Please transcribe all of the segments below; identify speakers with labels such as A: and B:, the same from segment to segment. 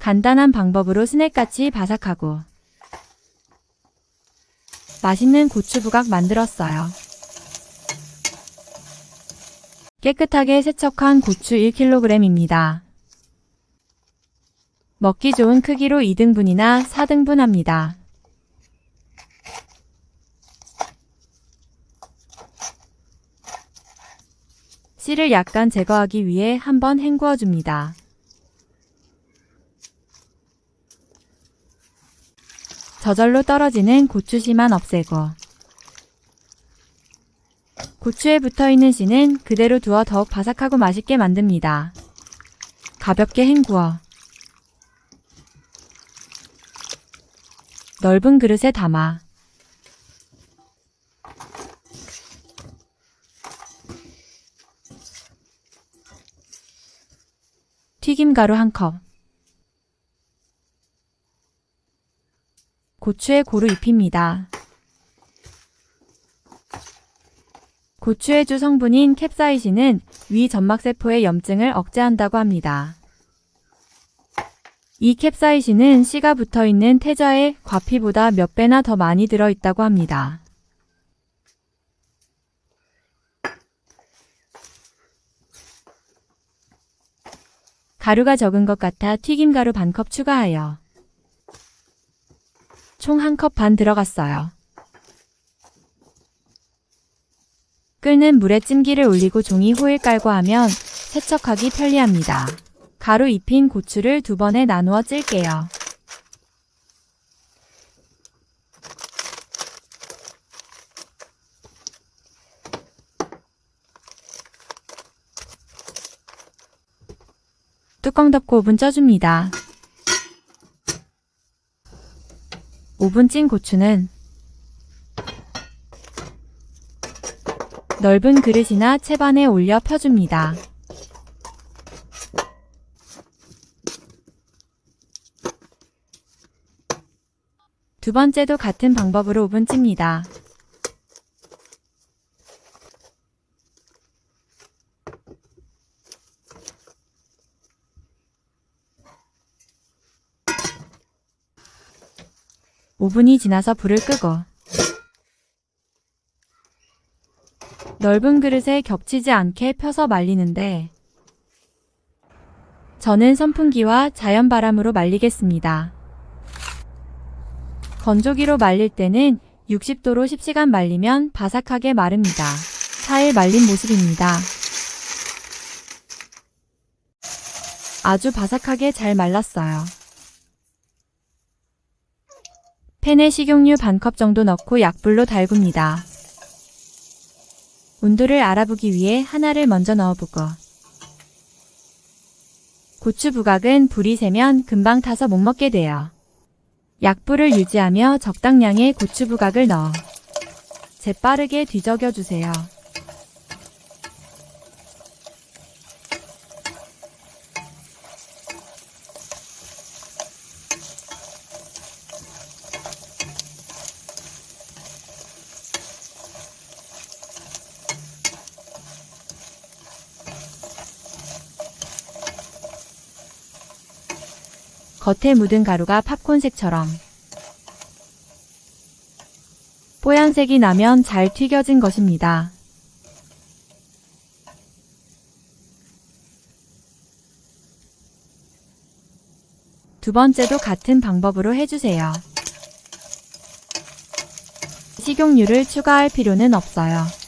A: 간단한 방법으로 스낵같이 바삭하고 맛있는 고추 부각 만들었어요. 깨끗하게 세척한 고추 1kg입니다. 먹기 좋은 크기로 2등분이나 4등분 합니다. 씨를 약간 제거하기 위해 한번 헹구어 줍니다. 저절로 떨어지는 고추씨만 없애고 고추에 붙어있는 씨는 그대로 두어 더욱 바삭하고 맛있게 만듭니다. 가볍게 헹구어 넓은 그릇에 담아 튀김가루 한 컵. 고추에 고루 입힙니다. 고추의 주 성분인 캡사이신은 위 점막세포의 염증을 억제한다고 합니다. 이 캡사이신은 씨가 붙어 있는 태자의 과피보다 몇 배나 더 많이 들어 있다고 합니다. 가루가 적은 것 같아 튀김가루 반 컵 추가하여 총 한 컵 반 들어갔어요. 끓는 물에 찜기를 올리고 종이 호일 깔고 하면 세척하기 편리합니다. 가루 입힌 고추를 두 번에 나누어 찔게요. 뚜껑 덮고 오븐 쪄줍니다. 오븐 찐 고추는 넓은 그릇이나 채반에 올려 펴줍니다. 두 번째도 같은 방법으로 오븐 찝니다. 오븐이 지나서 불을 끄고 넓은 그릇에 겹치지 않게 펴서 말리는데 저는 선풍기와 자연 바람으로 말리겠습니다. 건조기로 말릴 때는 60도로 10시간 말리면 바삭하게 마릅니다. 4일 말린 모습입니다. 아주 바삭하게 잘 말랐어요. 팬에 식용유 반컵 정도 넣고 약불로 달굽니다. 온도를 알아보기 위해 하나를 먼저 넣어보고 고추 부각은 불이 세면 금방 타서 못 먹게 돼요. 약불을 유지하며 적당량의 고추 부각을 넣어 재빠르게 뒤적여 주세요. 겉에 묻은 가루가 팝콘색처럼 뽀얀색이 나면 잘 튀겨진 것입니다. 두 번째도 같은 방법으로 해주세요. 식용유를 추가할 필요는 없어요.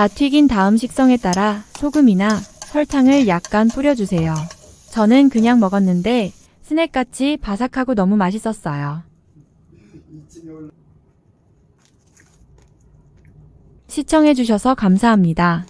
A: 다 튀긴 다음 식성에 따라 소금이나 설탕을 약간 뿌려주세요. 저는 그냥 먹었는데 스낵같이 바삭하고 너무 맛있었어요. 시청해주셔서 감사합니다.